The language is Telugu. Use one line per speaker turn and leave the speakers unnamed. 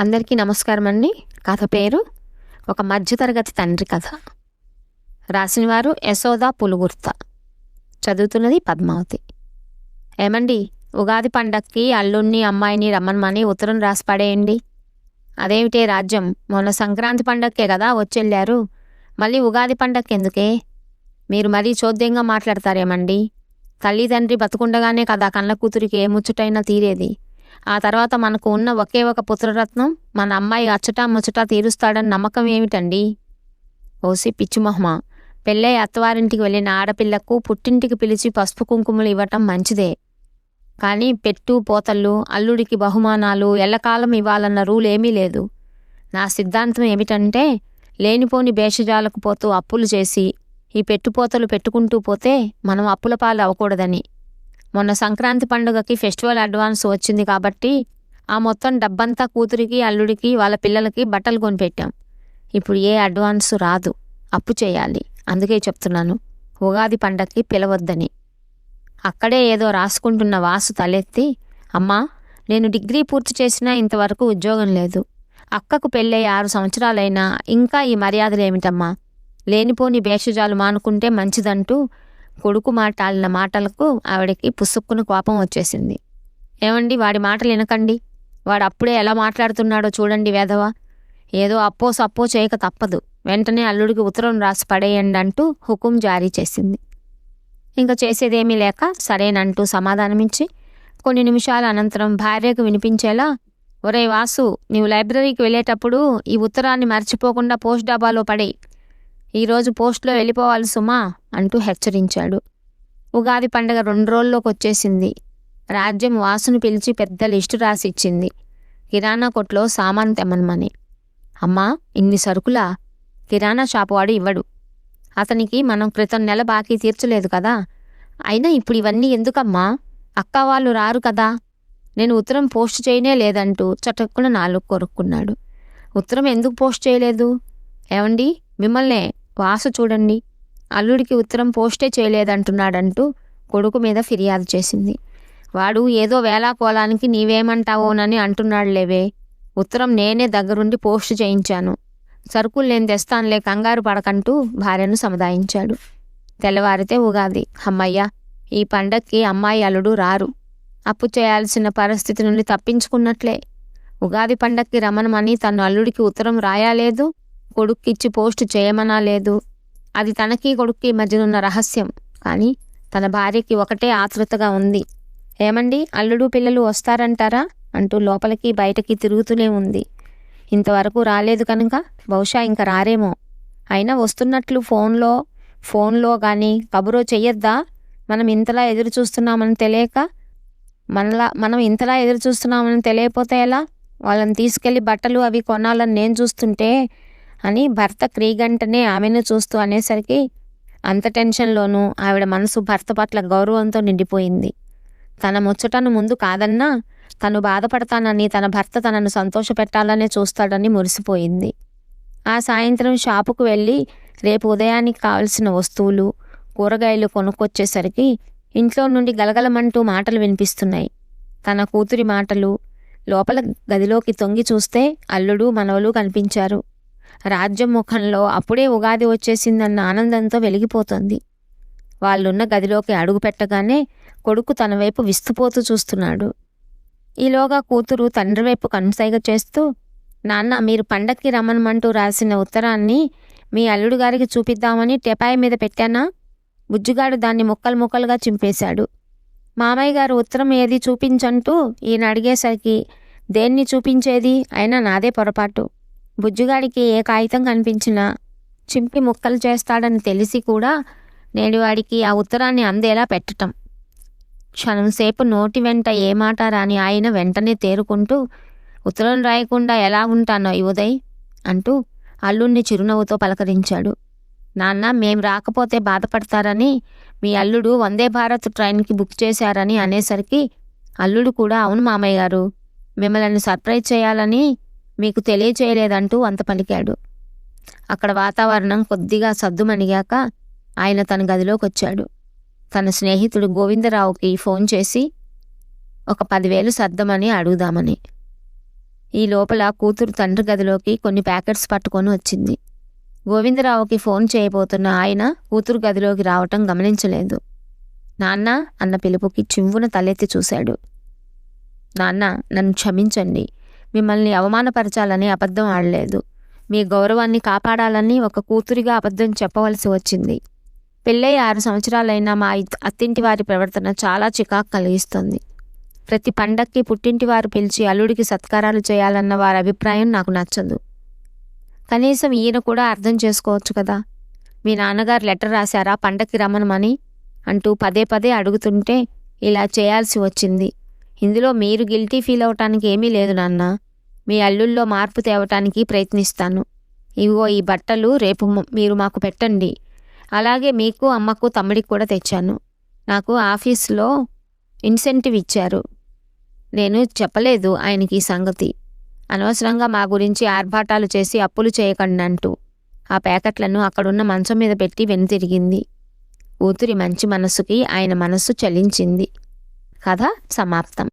అందరికీ నమస్కారం అండి. కథ పేరు ఒక మధ్యతరగతి తండ్రి కథ. రాసినవారు యశోద పులుగుర్త. చదువుతున్నది పద్మావతి. ఏమండి ఉగాది పండక్కి అల్లుణ్ణి అమ్మాయిని రమ్మనమని ఉత్తరం రాసి పడేయండి అదేమిటే రాజ్యం? మొన్న సంక్రాంతి పండక్కే కదా వచ్చెళ్ళారు. మళ్ళీ ఉగాది పండక్కి ఎందుకే మీరు మరీ చోద్యంగా మాట్లాడతారేమండి? తల్లిదండ్రి బతుకుండగానే కదా కళ్ళ కూతురికి ఏ ముచ్చటైనా తీరేది. ఆ తర్వాత మనకు ఉన్న ఒకే ఒక పుత్రరత్నం మన అమ్మాయి అచ్చటా ముచ్చటా తీరుస్తాడని నమ్మకం ఏమిటండి? ఓసి పిచ్చిమొహమ. పెళ్ళై అత్తవారింటికి వెళ్ళిన ఆడపిల్లకు పుట్టింటికి పిలిచి పసుపు కుంకుమలు ఇవ్వటం మంచిదే. కానీ పెట్టు పోతళ్ళు అల్లుడికి బహుమానాలు ఎల్లకాలం ఇవ్వాలన్న రూల్ ఏమీ లేదు. నా సిద్ధాంతం ఏమిటంటే లేనిపోని భేషజాలకు పోతూ అప్పులు చేసి ఈ పెట్టుపోతలు పెట్టుకుంటూ పోతే మనం అప్పుల పాలు అవ్వకూడదని మొన్న సంక్రాంతి పండుగకి ఫెస్టివల్ అడ్వాన్స్ వచ్చింది కాబట్టి ఆ మొత్తం డబ్బంతా కూతురికి అల్లుడికి వాళ్ళ పిల్లలకి బట్టలు కొనిపెట్టాం. ఇప్పుడు ఏ అడ్వాన్స్ రాదు. అప్పు చేయాలి. అందుకే చెప్తున్నాను. ఉగాది పండక్కి పిలవద్దని. అక్కడే ఏదో రాసుకుంటున్న వాసు తలెత్తి అమ్మా నేను డిగ్రీ పూర్తి చేసినా ఇంతవరకు ఉద్యోగం లేదు. అక్కకు పెళ్ళై ఆరు సంవత్సరాలైనా ఇంకా ఈ మర్యాదలు ఏమిటమ్మా? లేనిపోని భేషజాలు మానుకుంటే మంచిదంటూ కొడుకు మాట్లాడిన మాటలకు ఆవిడకి పుసుక్కున కోపం వచ్చేసింది. ఏమండి వాడి మాటలు వినకండి. వాడు అప్పుడే ఎలా మాట్లాడుతున్నాడో చూడండి వేధవ. ఏదో అప్పో సప్పో చేయక తప్పదు. వెంటనే అల్లుడికి ఉత్తరం రాసి పడేయండి అంటూ హుకుం జారీ చేసింది. ఇంకా చేసేదేమీ లేక సరేనంటూ సమాధానమిచ్చి కొన్ని నిమిషాల అనంతరం భార్యకు వినిపించేలా ఒరే వాసు నీవు లైబ్రరీకి వెళ్ళేటప్పుడు ఈ ఉత్తరాన్ని మర్చిపోకుండా పోస్ట్ డబ్బాలో పడేయి. ఈరోజు పోస్ట్లో వెళ్ళిపోవాలి సుమా అంటూ హెచ్చరించాడు. ఉగాది పండగ రెండు రోజుల్లోకి వచ్చేసింది రాజ్యం వాసును పిలిచి పెద్ద లిస్టు రాసిచ్చింది. కిరాణా కొట్లో సామాన్ తెమ్మనమని. అమ్మా ఇన్ని సరుకులా? కిరాణా షాపు వాడు ఇవ్వడు. అతనికి మనం క్రితం నెల బాకీ తీర్చలేదు కదా? అయినా ఇప్పుడు ఇవన్నీ ఎందుకమ్మా? అక్క వాళ్ళు రారు కదా? నేను ఉత్తరం పోస్ట్ చేయనే లేదంటూ చటక్కున నాలుగు కొరుక్కున్నాడు. ఉత్తరం ఎందుకు పోస్ట్ చేయలేదు? ఏమండి మిమ్మల్నే వాసు చూడండి. అల్లుడికి ఉత్తరం పోస్టే చేయలేదంటున్నాడంటూ కొడుకు మీద ఫిర్యాదు చేసింది. వాడు ఏదో వేలాకోలానికి నీవేమంటావోనని అంటున్నాడులేవే. ఉత్తరం నేనే దగ్గరుండి పోస్ట్ చేయించాను. సరుకులు నేను తెస్తానులే కంగారు పడకంటూ భార్యను సముదాయించాడు. తెల్లవారితే ఉగాది. అమ్మయ్య ఈ పండక్కి అమ్మాయి అల్లుడు రారు. అప్పు చేయాల్సిన పరిస్థితి నుండి తప్పించుకున్నట్లే. ఉగాది పండక్కి రమణమని తను అల్లుడికి ఉత్తరం రాయాలేదు? కొడుక్కిచ్చి పోస్ట్ చేయమనా లేదు. అది తనకి కొడుక్కి మధ్యనున్న రహస్యం. కానీ తన భార్యకి ఒకటే ఆతృతగా ఉంది. ఏమండి అల్లుడు పిల్లలు వస్తారంటారా? అంటూ లోపలికి బయటకి తిరుగుతూనే ఉంది. ఇంతవరకు రాలేదు కనుక బహుశా ఇంకా రారేమో. అయినా వస్తున్నట్లు ఫోన్లో ఫోన్లో కానీ కబురో చెయ్యొద్దా? మనం ఇంతలా ఎదురు చూస్తున్నామని తెలియక మనలా మనం ఇంతలా ఎదురు చూస్తున్నామని తెలియపోతే ఎలా? వాళ్ళని తీసుకెళ్ళి బట్టలు అవి కొనాలని నేను చూస్తుంటే అని భర్త క్రీగంటనే ఆమెను చూస్తూ అనేసరికి అంత టెన్షన్లోనూ ఆవిడ మనసు భర్త పట్ల గౌరవంతో నిండిపోయింది. తన ముచ్చటను ముందు కాదన్నా తను బాధపడతానని తన భర్త తనను సంతోషపెట్టాలనే చూస్తాడని మురిసిపోయింది. ఆ సాయంత్రం షాపుకు వెళ్ళి రేపు ఉదయానికి కావలసిన వస్తువులు కూరగాయలు కొనుక్కొచ్చేసరికి ఇంట్లో నుండి గలగలమంటూ మాటలు వినిపిస్తున్నాయి. తన కూతురి మాటలు లోపల గదిలోకి తొంగి చూస్తే అల్లుడు మనవలు కనిపించారు. రాజ్యం ముఖంలో అప్పుడే ఉగాది వచ్చేసిందన్న ఆనందంతో వెలిగిపోతుంది. వాళ్ళున్న గదిలోకి అడుగు పెట్టగానే కొడుకు తన వైపు విస్తుపోతూ చూస్తున్నాడు. ఈలోగా కూతురు తండ్రి వైపు కనుసైగ చేస్తూ నాన్న మీరు పండక్కి రమ్మనమంటూ రాసిన ఉత్తరాన్ని మీ అల్లుడు గారికి చూపిద్దామని టెపాయి మీద పెట్టానా? బుజ్జుగాడు దాన్ని ముక్కలు ముక్కలుగా చింపేశాడు. మామయ్య గారు ఉత్తరం ఏది చూపించంటూ ఈయన అడిగేసరికి దేన్ని చూపించేది? అయినా నాదే పొరపాటు. బుజ్జుగాడికి ఏ కాగితం కనిపించినా చింపి ముక్కలు చేస్తాడని తెలిసి కూడా నేడు వాడికి ఆ ఉత్తరాన్ని అందేలా పెట్టటం. క్షణంసేపు నోటి వెంట ఏ మాట రాని ఆయన వెంటనే తేరుకుంటూ ఉత్తరం రాయకుండా ఎలా ఉంటానో ఈ ఉదయ్ అంటూ అల్లుణ్ణి చిరునవ్వుతో పలకరించాడు. నాన్న మేం రాకపోతే బాధపడతారని మీ అల్లుడు వందే భారత్ ట్రైన్కి బుక్ చేశారని అనేసరికి అల్లుడు కూడా అవును మామయ్య గారు మిమ్మల్ని సర్ప్రైజ్ చేయాలని మీకు తెలియచేయలేదంటూ వంత పలికాడు. అక్కడ వాతావరణం కొద్దిగా సద్దుమణిగాక ఆయన తన గదిలోకి వచ్చాడు తన స్నేహితుడు గోవిందరావుకి ఫోన్ చేసి ఒక పదివేలు సర్దమని అడుగుదామని. ఈ లోపల కూతురు తండ్రి గదిలోకి కొన్ని ప్యాకెట్స్ పట్టుకొని వచ్చింది. గోవిందరావుకి ఫోన్ చేయబోతున్న ఆయన కూతురు గదిలోకి రావటం గమనించలేదు. నాన్న అన్న పిలుపుకి చివ్వున తలెత్తి చూశాడు. నాన్న నన్ను క్షమించండి. మిమ్మల్ని అవమానపరచాలని అబద్ధం ఆడలేదు. మీ గౌరవాన్ని కాపాడాలని ఒక కూతురిగా అబద్ధం చెప్పవలసి వచ్చింది. పెళ్ళై ఆరు సంవత్సరాలైన మా అత్తింటి వారి ప్రవర్తన చాలా చికాకు కలిగిస్తుంది. ప్రతి పండక్కి పుట్టింటి వారు పిలిచి అల్లుడికి సత్కారాలు చేయాలన్న వారి అభిప్రాయం నాకు నచ్చదు. కనీసం ఈయన కూడా అర్థం చేసుకోవచ్చు కదా. మీ నాన్నగారు లెటర్ రాశారా పండక్కి రమ్మనమని? అంటూ పదే పదే అడుగుతుంటే ఇలా చేయాల్సి వచ్చింది. ఇందులో మీరు గిల్టీ ఫీల్ అవటానికి ఏమీ లేదు నాన్న. మీ అల్లుల్లో మార్పు తేవటానికి ప్రయత్నిస్తాను. ఇవిగో ఈ బట్టలు రేపు మీరు మాకు పెట్టండి. అలాగే మీకు అమ్మకు తమ్ముడికి కూడా తెచ్చాను. నాకు ఆఫీస్లో ఇన్సెంటివ్ ఇచ్చారు. నేను చెప్పలేదు ఆయనకి ఈ సంగతి. అనవసరంగా మా గురించి ఆర్భాటాలు చేసి అప్పులు చేయకండి అంటూ ఆ ప్యాకెట్లను అక్కడున్న మంచం మీద పెట్టి వెనుతిరిగింది. కూతురి మంచి మనసుకి ఆయన మనస్సు చలించింది. కథ సమాప్తం.